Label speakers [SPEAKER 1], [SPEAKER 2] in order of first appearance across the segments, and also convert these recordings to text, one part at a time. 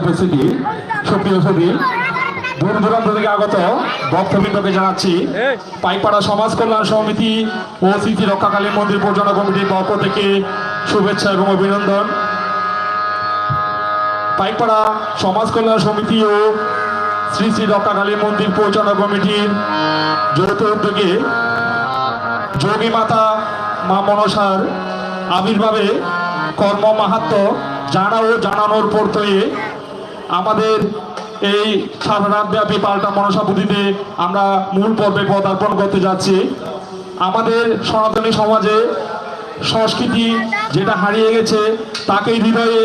[SPEAKER 1] উপস্থিতি সুপ্রিয় ছবি দূর দূরান্ত থেকে আগত জানাচ্ছি। পাইপাড়া সমাজ কল্যাণ সমিতি ও স্মৃতি রক্ষাকালী মন্দির পরিচালনা কমিটির পক্ষ থেকে শুভেচ্ছা এবং অভিনন্দন। সমাজ কল্যাণ সমিতি ও শ্রী শ্রী রক্ষাকালী মন্দির পরিচালনা কমিটির যৌথ উদ্যোগে যোগী মাতা মা মনসার আবির্ভাবে কর্ম মাহাত্ম জানা ও জানানোর পর্তয়ে আমাদের এই সারা রাতব্যাপী পাল্টা মনসা বুদ্ধিতে আমরা মূল পর্বে পদার্পণ করতে যাচ্ছি। আমাদের সনাতনী সমাজে সংস্কৃতি যেটা হারিয়ে গেছে, তাকেই হৃদয়ে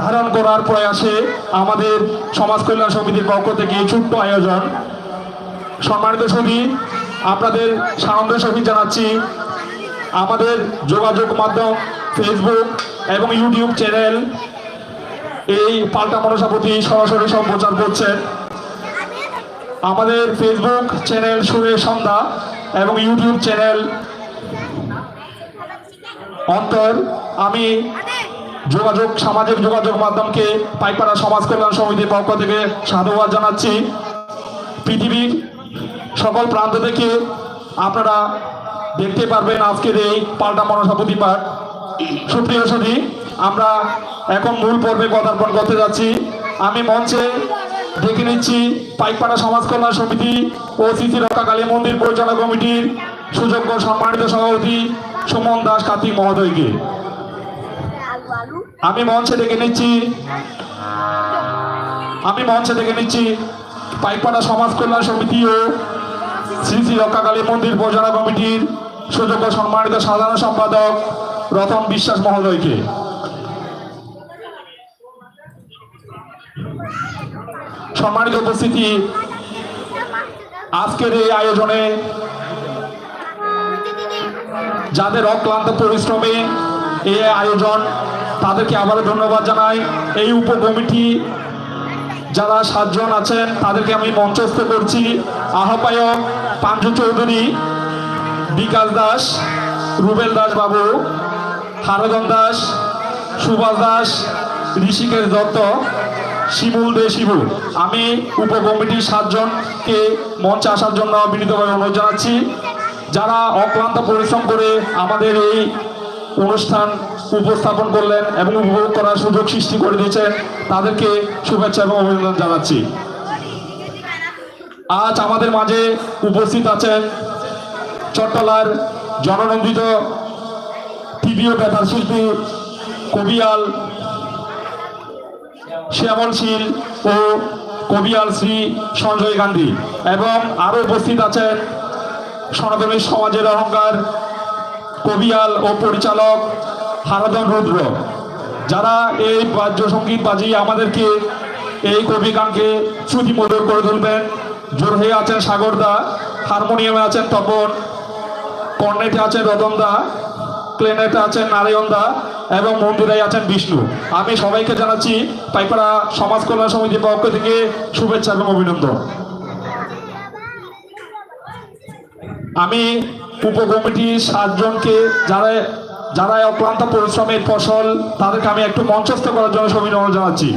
[SPEAKER 1] ধারণ করার প্রয়াসে আমাদের সমাজ কল্যাণ সমিতির পক্ষ থেকে ছোট্ট আয়োজন। সম্মানিত ছবি আপনাদের সানন্দ ছবি জানাচ্ছি। আমাদের যোগাযোগ মাধ্যম ফেসবুক এবং ইউটিউব চ্যানেল এই পাল্টা মনসাপতি সরাসরি সম্প্রচার করছেন আমাদের ফেসবুক চ্যানেল সুরের সন্ধ্যা এবং ইউটিউব চ্যানেল অন্তর। আমি যোগাযোগ, সামাজিক যোগাযোগ মাধ্যমকে পাইপাড়া সমাজ কল্যাণ সমিতির পক্ষ থেকে সাধুবাদ জানাচ্ছি। পৃথিবীর সকল প্রান্ত থেকে আপনারা দেখতে পারবেন আজকের এই পাল্টা মনসা প্রতিপাদ সুপ্রিয় সদী আমরা এখন মূল পর্বে পদার্পণ করতে যাচ্ছি। আমি মঞ্চে দেখে নিচ্ছি পাইকপাড়া সমাজ কল্যাণ সমিতি ও স্মৃতি রক্ষাকালী মন্দির পরিচালনা কমিটির সুযোগ্য সম্মানিত সভাপতি সুমন দাস কার্তিক মহোদয়কে। আমি মঞ্চে ডেকে নিচ্ছি, আমি মঞ্চে ডেকে নিচ্ছি পাইকপাড়া সমাজ কল্যাণ সমিতি ও শ্রী শ্রী রক্ষাকালী মন্দির পরিচালনা কমিটির সুযোগ্য সম্মানিত সাধারণ সম্পাদক রতন বিশ্বাস মহোদয়কে। সম্মানিত উপস্থিতি। আজকের এই আয়োজনে যাদের অক্লান্ত পরিশ্রমে এই আয়োজন, তাদেরকে আবারও ধন্যবাদ জানাই। এই উপকমিটি যারা সাতজন আছেন, তাদেরকে আমি মঞ্চস্থ করছি। আহ্বায়ক পাঞ্জু চৌধুরী, বিকাশ দাস, রুবেল দাস বাবু হারদন দাস, সুভাষ দাস, ঋষিকেশ দত্ত শিমুল দে শিবু আমি উপকমিটির সাতজনকে মঞ্চে আসার জন্য বিনীতভাবে অনুরোধ জানাচ্ছি। যারা অক্লান্ত পরিশ্রম করে আমাদের এই অনুষ্ঠান উপস্থাপন করলেন এবং উপভোগ করার সুযোগ সৃষ্টি করে দিয়েছেন, তাদেরকে শুভেচ্ছা এবং অভিনন্দন জানাচ্ছি। আজ আমাদের মাঝে উপস্থিত আছেন চট্টলার জননন্দিত টিভিও বেতার শিল্পী কবিয়াল শ্যামল শীল ও কবিয়াল শ্রী সঞ্জয় গান্ধী এবং আরও উপস্থিত আছেন সনাতনী সমাজের অহংকার কবিয়াল ও পরিচালক হারাদন রুদ্র। যারা এই বাদ্য সংগীত বাজিয়ে আমাদেরকে এই কবি গানকে শ্রুতিমধুর করে তুলবেন। জোর হয়ে আছেন সাগরদা হারমোনিয়ামে আছেন তপন, কর্নেটে আছেন রতন দা ক্লেনেটে আছেন নারায়ণ দা এবং মন্দিরায় আছেন বিষ্ণু। আমি সবাইকে জানাচ্ছি পাইপাড়া সমাজ কল্যাণ সমিতির পক্ষ থেকে শুভেচ্ছা এবং অভিনন্দন। আমি উপকমিটির সাতজনকে যারা যারা অক্লান্ত পরিশ্রমের ফসল তাদেরকে আমি একটু মঞ্চস্থ করার জন্য অভিনন্দন জানাচ্ছি।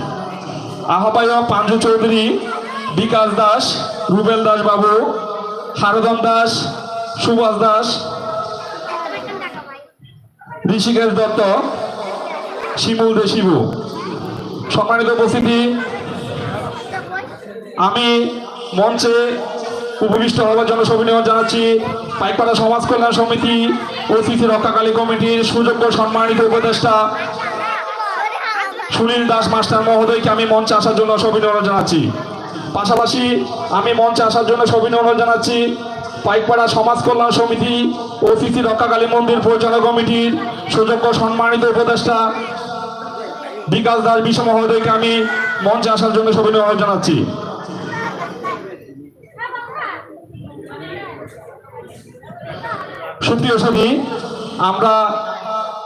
[SPEAKER 1] আহ্বায়ক পাঞ্জু চৌধুরী, বিকাশ দাস, রুবেল দাস বাবু হারদম দাস, সুভাষ দাস ঋষিকেশ দত্ত শিমুল দে শিবু। সম্মানিত উপস্থিতি, আমি মঞ্চে উপবিষ্ট হওয়ার জন্য অভিনন্দন জানাচ্ছি পাইকপাড়া সমাজ কল্যাণ সমিতি ও সিসি রক্ষাকালী কমিটির সুযোগ্য সম্মানিত উপদেষ্টা সুনীল দাস, মাস্টার মহোদয়কে আমি মঞ্চে আসার জন্য অভিনন্দন জানাচ্ছি। পাশাপাশি আমি মঞ্চে আসার জন্য অভিনন্দন জানাচ্ছি পাইকপাড়া সমাজ কল্যাণ সমিতি ও সিসি রক্ষাকালী মন্দির পরিচালনা কমিটির সুযোগ্য সম্মানিত উপদেষ্টা বিকাশ দাস বিশ্ব মহোদয়কে আমি মঞ্চে আসার জন্য অভিনন্দন জানাচ্ছি। সুপ্রিয় ছবি আমরা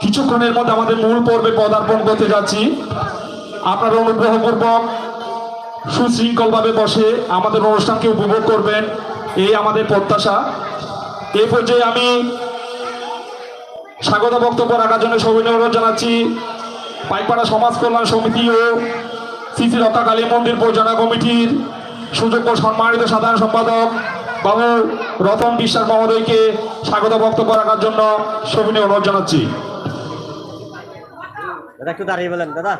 [SPEAKER 1] কিছুক্ষণের মধ্যে আমাদের মূল পর্বে পদার্পণ করতে যাচ্ছি। আপনারা অনুগ্রহপূর্বক সুশৃঙ্খলভাবে বসে আমাদের অনুষ্ঠানকে উপভোগ করবেন। এই আমাদের প্রত্যাশা। এই পর্যায়ে আমি স্বাগত বক্তব্য রাখার জন্য সবিনয় অনুরোধ জানাচ্ছি। পাইপাড়া সমাজ কল্যাণ সমিতি ও শ্রী শ্রী রক্ষাকালী মন্দির পরিচালনা কমিটির সুযোগ্য সম্মানিত সাধারণ সম্পাদক বাবু রতন বিশ্বাস মহোদয়কে স্বাগত বক্তব্য রাখার জন্য সবিনয় অনুরোধ জানাচ্ছি।
[SPEAKER 2] দাদা, একটু দাঁড়িয়ে বলেন, দাদা।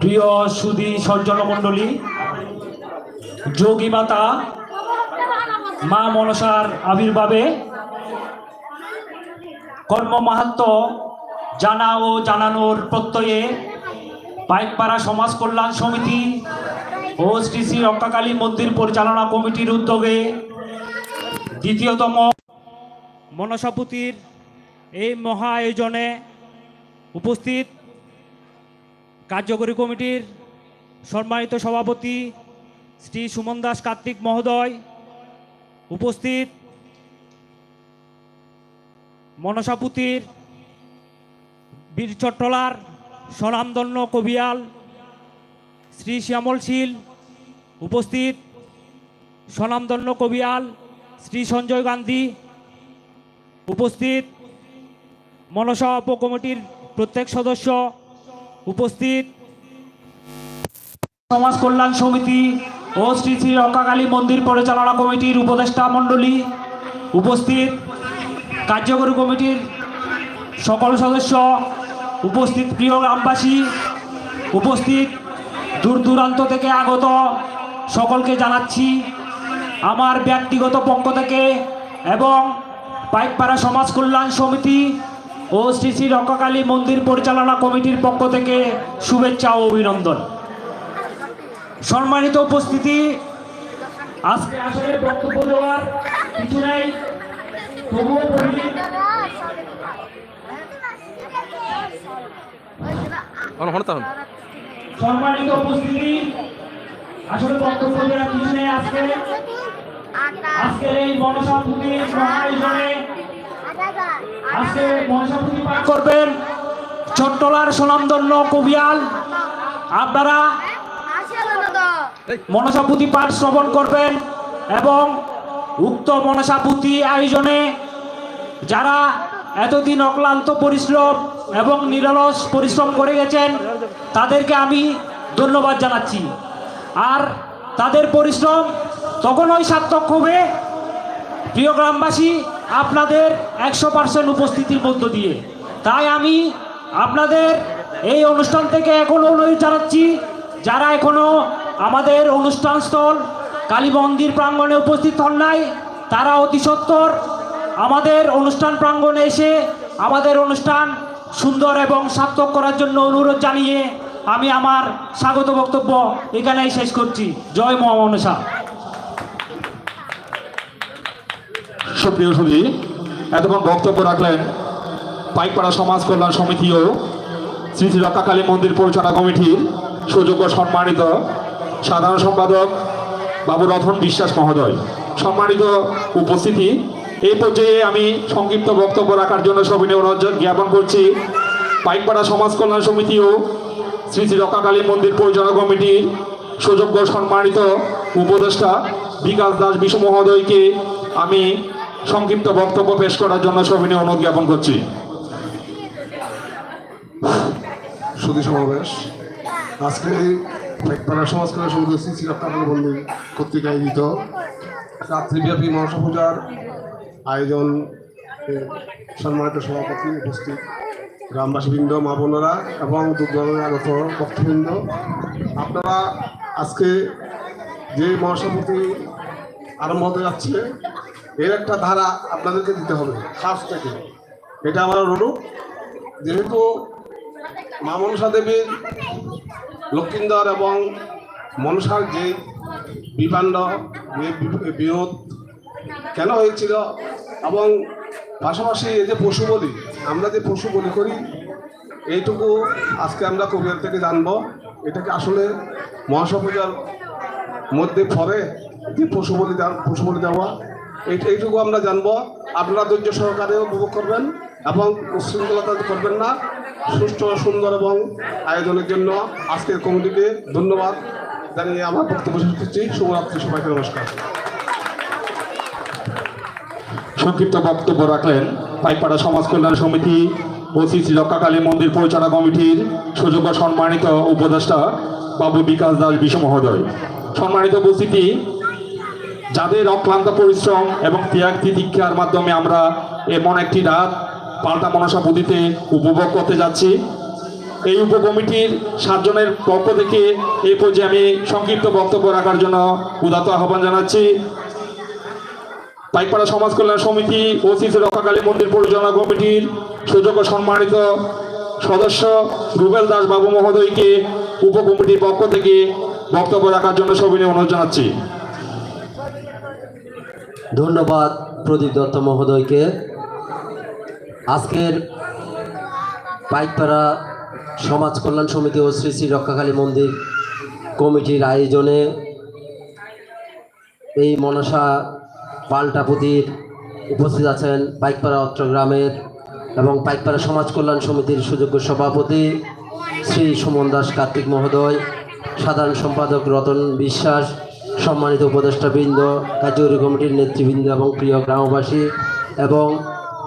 [SPEAKER 3] প্রিয় সুদী সজ্জন মণ্ডলী, যোগী মাতা, মা মনসার আবির্ভাবে কর্ম মাহাত্ম জানা ও জানানোর প্রত্যয়ে পাইকপাড়া সমাজ কল্যাণ সমিতি ও শ্রী শ্রী রক্ষাকালী মন্দির পরিচালনা কমিটির উদ্যোগে দ্বিতীয়তম মনসাপুতির এই মহা আয়োজনে উপস্থিত কার্যকরী কমিটির সম্মানিত সভাপতি শ্রী সুমন দাস কার্তিক মহোদয় উপস্থিত মনসাপুতির বীর চট্টলার স্বনামধন্য কবিয়াল, শ্রী শ্যামল শীল উপস্থিত স্বনামধন্য কবিয়াল, শ্রী সঞ্জয় গান্ধী উপস্থিত, মনসা উপকমিটির প্রত্যেক সদস্য উপস্থিত। সমাজ কল্যাণ সমিতি ও শ্রী শ্রী রক্ষাকালী মন্দির পরিচালনা কমিটির উপদেষ্টা মণ্ডলী উপস্থিত। কার্যকরী কমিটির সকল সদস্য উপস্থিত। প্রিয় গ্রামবাসী উপস্থিত। দূর দূরান্ত থেকে আগত সকলকে জানাচ্ছি আমার ব্যক্তিগত পক্ষ থেকে এবং পাইকপাড়া সমাজ কল্যাণ সমিতি ও শ্রী শ্রী রক্ষাকালী মন্দির পরিচালনা কমিটির পক্ষ থেকে শুভেচ্ছা ও অভিনন্দন। সম্মানিত উপস্থিতি আজকে আসলে বক্তব্য দেওয়ার কিছু নেই। তবুও বলি সম্মানিত উপস্থিতি আসলে বক্তব্য দেওয়ার কিছু নেই আজকে। আজকের এই মনসা পুজোর মহায়োজনে আজকে মনসাপুতি পাঠ করবেন চট্টলার সুনামধন্য কবিয়াল। আপনারা মনসাপুতি পাঠ শ্রবণ করবেন এবং উক্ত মনসাপুতি আয়োজনে যারা এতদিন অক্লান্ত পরিশ্রম এবং নিরলস পরিশ্রম করে গেছেন, তাদেরকে আমি ধন্যবাদ জানাচ্ছি। আর তাদের পরিশ্রম তখনই সার্থক হবে, প্রিয় গ্রামবাসী আপনাদের একশো পার্সেন্ট উপস্থিতির মধ্য দিয়ে। তাই আমি আপনাদের এই অনুষ্ঠান থেকে এখনও অনুরোধ জানাচ্ছি, যারা এখনও আমাদের অনুষ্ঠানস্থল কালী মন্দির প্রাঙ্গণে উপস্থিত হন নাই, তারা অতি সত্বর আমাদের অনুষ্ঠান প্রাঙ্গণে এসে আমাদের অনুষ্ঠান সুন্দর এবং সার্থক করার জন্য অনুরোধ জানিয়ে আমি আমার স্বাগত বক্তব্য এখানেই শেষ করছি। জয় মহামনসা।
[SPEAKER 1] সুপ্রিয় সুধী, এতক্ষণ বক্তব্য রাখলেন পাইকপাড়া সমাজ কল্যাণ সমিতি ও শ্রী শ্রী রক্ষাকালী মন্দির পরিচালনা কমিটির সুযোগ্য সম্মানিত সাধারণ সম্পাদক বাবু রতন বিশ্বাস মহোদয়। সম্মানিত উপস্থিতি, এই পর্যায়ে আমি সংক্ষিপ্ত বক্তব্য রাখার জন্য সবিনয় অনুরোধ জ্ঞাপন করছি পাইকপাড়া সমাজ কল্যাণ সমিতি ও শ্রী শ্রী রক্ষাকালী মন্দির পরিচালনা কমিটির সুযোগ্য সম্মানিত উপদেষ্টা বিকাশ দাস বিশু মহোদয়কে আমি সংক্ষিপ্ত বক্তব্য পেশ করার জন্য সবিনয় অনুরোধ জ্ঞাপন করছি।
[SPEAKER 4] সুদী সমাবেশ। আজকে পাড়া কল্যাণ সমিতি শ্রী রক্ষাকালী মন্দির কর্তৃক আয়োজিত রাত্রিব্যাপী মনসা পূজার আয়োজন সম্মানিত সভাপতি উপস্থিত গ্রামবাসীবৃন্দ, মা বোনেরা এবং দুর্গণের আগত ভক্তবৃন্দ। আপনারা আজকে যে মহাসমিতি আরম্ভ হতে যাচ্ছে এর একটা ধারা আপনাদেরকে দিতে হবে ফার্স্ট থেকে। এটা আমার অনুরোধ, যেহেতু মা মনসা দেবীর লক্ষ্মীন্দর এবং মনসার যে বিভাণ্ড যে বি- বিরোধ কেন হয়েছিল এবং পাশাপাশি এই যে পশু বলি, আমরা যে পশু বলি করি, এইটুকু আজকে আমরা কবির থেকে জানব। এটাকে আসলে মহাসা পূজার মধ্যে পরে যে পশু বলি পশু বলি দেওয়া এইটুকু আমরা জানব। আপনারা ধৈর্য সহকারে উপভোগ করবেন এবং উচ্ছৃঙ্খলতা করবেন না। সুষ্ঠু, সুন্দর এবং আয়োজনের জন্য আজকের কমিটিকে ধন্যবাদ জানিয়ে আমার বক্তব্য শেষ করছি। শুভরাত্রি সবাইকে, নমস্কার।
[SPEAKER 1] সংক্ষিপ্ত বক্তব্য রাখলেন পাইকপাড়া সমাজ কল্যাণ সমিতি ও শ্রী শ্রী রক্ষাকালী মন্দির পরিচালনা কমিটির সুযোগ্য সম্মানিত উপদেষ্টা বাবু বিকাশ দাস বিশ্ব মহোদয় সম্মানিত উপস্থিতি যাদের অক্লান্ত পরিশ্রম এবং ত্যাগ তিতিক্ষার মাধ্যমে আমরা এমন একটি রাত পাল্টা মনসা পুঁতিতে উপভোগ করতে যাচ্ছি। এই উপকমিটির সাতজনের পক্ষ থেকে এই পর্যায়ে আমি সংক্ষিপ্ত বক্তব্য রাখার জন্য উদাত আহ্বান জানাচ্ছি। পাইকপাড়া সমাজ কল্যাণ সমিতি ও রক্ষাকালী মন্দির পরিচালনা কমিটির সুযোগ্য সম্মানিত সদস্য রুবেল দাস বাবু মহোদয়কে উপকমিটির পক্ষ থেকে বক্তব্য রাখার জন্য সবিনয় অনুরোধ জানাচ্ছি।
[SPEAKER 2] ধন্যবাদ প্রদীপ দত্ত মহোদয়কে। আজকের পাইকপাড়া সমাজ কল্যাণ সমিতি ও শ্রী শ্রী রক্ষাকালী মন্দির কমিটির আয়োজনে এই মনসা পাল্টাপুতির উপস্থিত আছেন পাইকপাড়া অত্র গ্রামের এবং পাইকপাড়া সমাজ কল্যাণ সমিতির সুযোগ্য সভাপতি শ্রী সুমন দাস কার্তিক মহোদয়, সাধারণ সম্পাদক রতন বিশ্বাস সম্মানিত উপদেষ্টাবৃন্দ কার্যকরী কমিটির নেতৃবৃন্দ এবং প্রিয় গ্রামবাসী এবং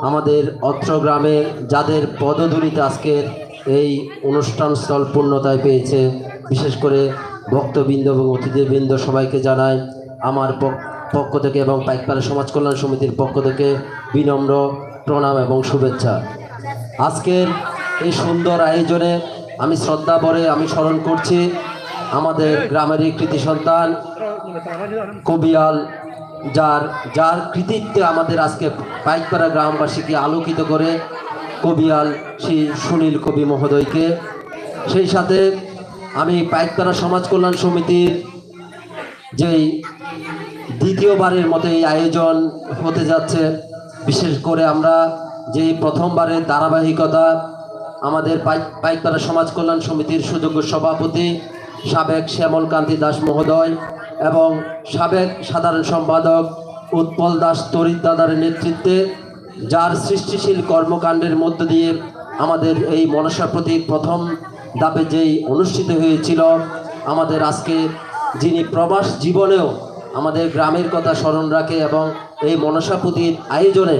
[SPEAKER 2] আমাদের অত্র গ্রামে যাদের পদধূলিতে আজকের এই অনুষ্ঠান স্থল পূর্ণতায় পেয়েছে, বিশেষ করে ভক্তবৃন্দ এবং অতিথিবৃন্দ সবাইকে জানাই আমার পক- পক্ষ থেকে এবং পাইকপাড়া সমাজ কল্যাণ সমিতির পক্ষ থেকে বিনম্র প্রণাম এবং শুভেচ্ছা। আজকের এই সুন্দর আয়োজনে আমি শ্রদ্ধা ভরে আমি স্মরণ করছি আমাদের গ্রামেরই কৃতি সন্তান কবিয়াল, যার যার কৃতিত্বে আমাদের আজকে পাইকপাড়া গ্রামবাসীকে আলোকিত করে কবিয়াল শ্রী সুনীল কবি মহোদয়কে। সেই সাথে আমি পাইকপাড়া সমাজ কল্যাণ সমিতির যেই দ্বিতীয়বারের মতো এই আয়োজন হতে যাচ্ছে, বিশেষ করে আমরা যেই প্রথমবারের ধারাবাহিকতা আমাদের পাইক পাইকপাড়া সমাজ কল্যাণ সমিতির সুযোগ্য সভাপতি সাবেক শ্যামল কান্তি দাস মহোদয় এবং সাবেক সাধারণ সম্পাদক উৎপল দাস তরিৎ দাদার নেতৃত্বে যার সৃষ্টিশীল কর্মকাণ্ডের মধ্য দিয়ে আমাদের এই মনসা প্রতীক প্রথম ধাপে যেই অনুষ্ঠিত হয়েছিল, আমাদের আজকে যিনি প্রবাস জীবনেও আমাদের গ্রামের কথা স্মরণ রাখে এবং এই মনসাপুতির আয়োজনে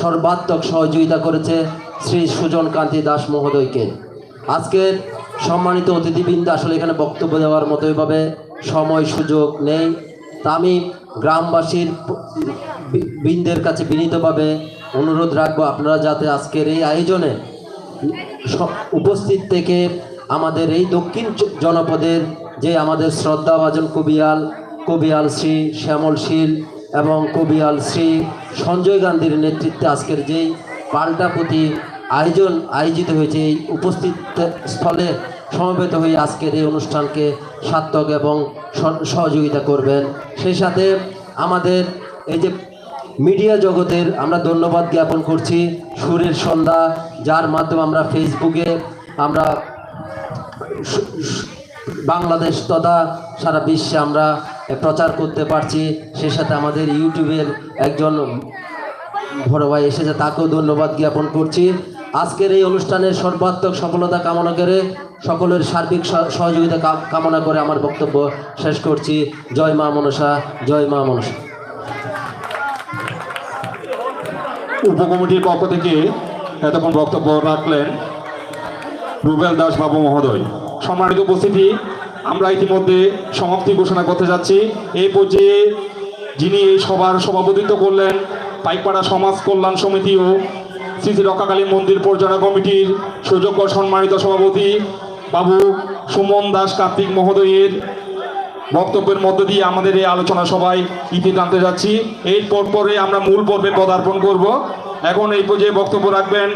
[SPEAKER 2] সর্বাত্মক সহযোগিতা করেছে শ্রী সুজন কান্তি দাস মহোদয়কে। আজকের সম্মানিত অতিথিবৃন্দ আসলে এখানে বক্তব্য দেওয়ার মতো এভাবে সময় সুযোগ নেই। তা আমি গ্রামবাসীর বৃন্দের কাছে বিনীতভাবে অনুরোধ রাখব আপনারা যাতে আজকের এই আয়োজনে উপস্থিত থেকে আমাদের এই দক্ষিণ জনপদের যে আমাদের শ্রদ্ধাভাজন কবিয়াল কবিয়াল শ্রী শ্যামল শীল এবং কবিয়াল শ্রী সঞ্জয় গান্ধীর নেতৃত্বে আজকের যেই পাল্টাপতি আয়োজন আয়োজিত হয়েছে, এই উপস্থিত স্থলে সমবেত হয়ে আজকের এই অনুষ্ঠানকে সার্থক এবং স- সহযোগিতা করবেন। সেই সাথে আমাদের এই যে মিডিয়া জগতের আমরা ধন্যবাদ জ্ঞাপন করছি সুরের সন্ধ্যা, যার মাধ্যমে আমরা ফেসবুকে আমরা সু- সু- বাংলাদেশ তথা সারা বিশ্বে আমরা প্রচার করতে পারছি। সেই সাথে আমাদের ইউটিউবের একজন বড় ভাই এসেছে, তাকেও ধন্যবাদ জ্ঞাপন করছি। আজকের এই অনুষ্ঠানের সর্বাত্মক সফলতা কামনা করে সকলের সার্বিক সহযোগিতা কামনা করে আমার বক্তব্য শেষ করছি। জয় মা মনসা, জয় মা মনসা।
[SPEAKER 1] উপকমিটির পক্ষ থেকে এতক্ষণ বক্তব্য রাখলেন রুবেল দাস বাবু মহোদয়। সম্মানিত উপস্থিতি, আমরা ইতিমধ্যে সমাপ্তি ঘোষণা করতে যাচ্ছি। এই পর্যায়ে যিনি এই সভার সভাপতিত্ব করলেন, পাইকপাড়া সমাজ কল্যাণ সমিতি ও শ্রী শ্রী রক্ষাকালী মন্দির পরিচালনা কমিটির সুযোগ্য সম্মানিত সভাপতি বাবু, সুমন দাস, কার্তিক মহোদয়ের বক্তব্যের মধ্য দিয়ে আমাদের এই আলোচনা সবাই ইতি টানতে যাচ্ছি। এই পর পরে আমরা মূল পর্বে পদার্পণ করব। এখন এই পর্যায়ে বক্তব্য রাখবেন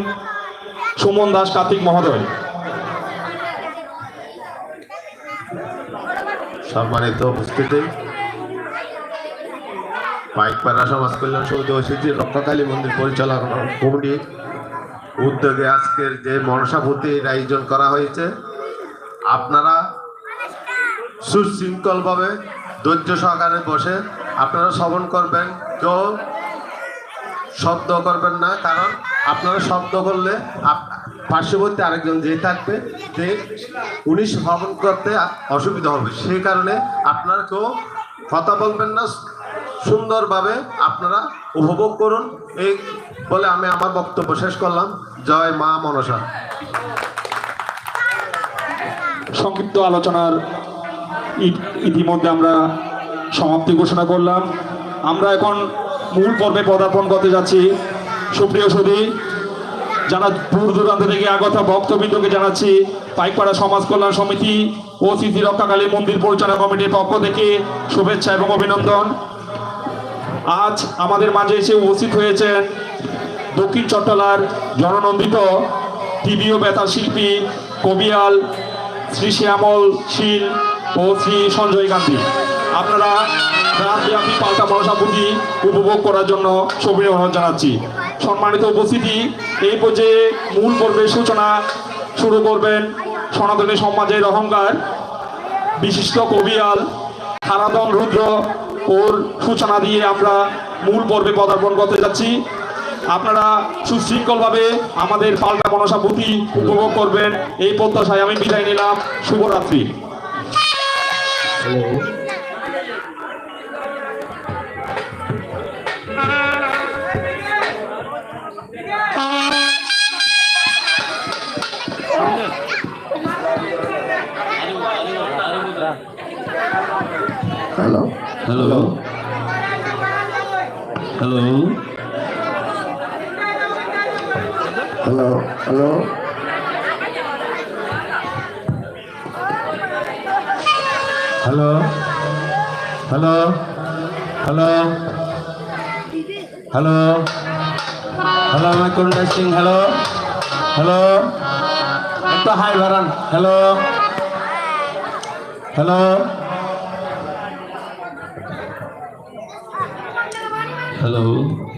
[SPEAKER 1] সুমন দাস, কার্তিক মহোদয়।
[SPEAKER 5] সম্মানিত উপস্থিতি। পাইকপাড়া সমাজ কল্যাণ ও স্মৃতি রক্ষাকালী মন্দির পরিচালনা কমিটির উদ্যোগে আজকের যে মনসাভূতির আয়োজন করা হয়েছে আপনারা সুশৃঙ্খলভাবে ধৈর্য সহকারে বসে আপনারা শ্রবণ করবেন। কেউ শব্দ করবেন না, কারণ আপনারা শব্দ করলে পার্শ্ববর্তী আরেকজন যে থাকবে যে উনি শ্রবণ করতে অসুবিধা হবে। সেই কারণে আপনারা কেউ কথা বলবেন না, সুন্দরভাবে আপনারা উপভোগ করুন। এই বলে আমি আমার বক্তব্য শেষ করলাম। জয় মা মনসা।
[SPEAKER 1] সংক্ষিপ্ত আলোচনার ইতিমধ্যে আমরা সমাপ্তি ঘোষণা করলাম। আমরা এখন মূল পর্বে পদার্পণ করতে যাচ্ছি। সুপ্রিয় সুদী যারা দূর দূরান্ত থেকে আগত ভক্তবৃন্দকে জানাচ্ছি, পাইকপাড়া সমাজ কল্যাণ সমিতি ও স্মৃতি রক্ষাকালী মন্দির পরিচালনা কমিটির পক্ষ থেকে শুভেচ্ছা এবং অভিনন্দন। আজ আমাদের মাঝে এসে উপস্থিত হয়েছেন দক্ষিণ চট্টলার জননন্দিত টিভি ও বেতার শিল্পী কবিয়াল শ্রী শ্যামল শীল ও শ্রী সঞ্জয় গান্ধী। আপনারা গ্রামব্যাপী পাল্টা মনসা পুঁজি উপভোগ করার জন্য সবিনয় অনুরোধ জানাচ্ছি। সম্মানিত উপস্থিতি, এই পর্যায়ে মূল পর্বের সূচনা শুরু করবেন সনাতনী সমাজের অহংকার, বিশিষ্ট কবিয়াল হারাদন রুদ্র ওর সূচনা দিয়ে আমরা মূল পর্বে পদার্পণ করতে যাচ্ছি। আপনারা সুশৃঙ্খলভাবে আমাদের পাল্টা মনসা পুঁথি উপভোগ করবেন। এই প্রত্যাশায় আমি বিদায় নিলাম। শুভরাত্রি।
[SPEAKER 4] Hello
[SPEAKER 6] hello Halo, halo. Halo. Halo. Halo. Halo. Halo, Halo. Halo.
[SPEAKER 4] Halo. Halo. halo, barang. Halo. Halo. Halo.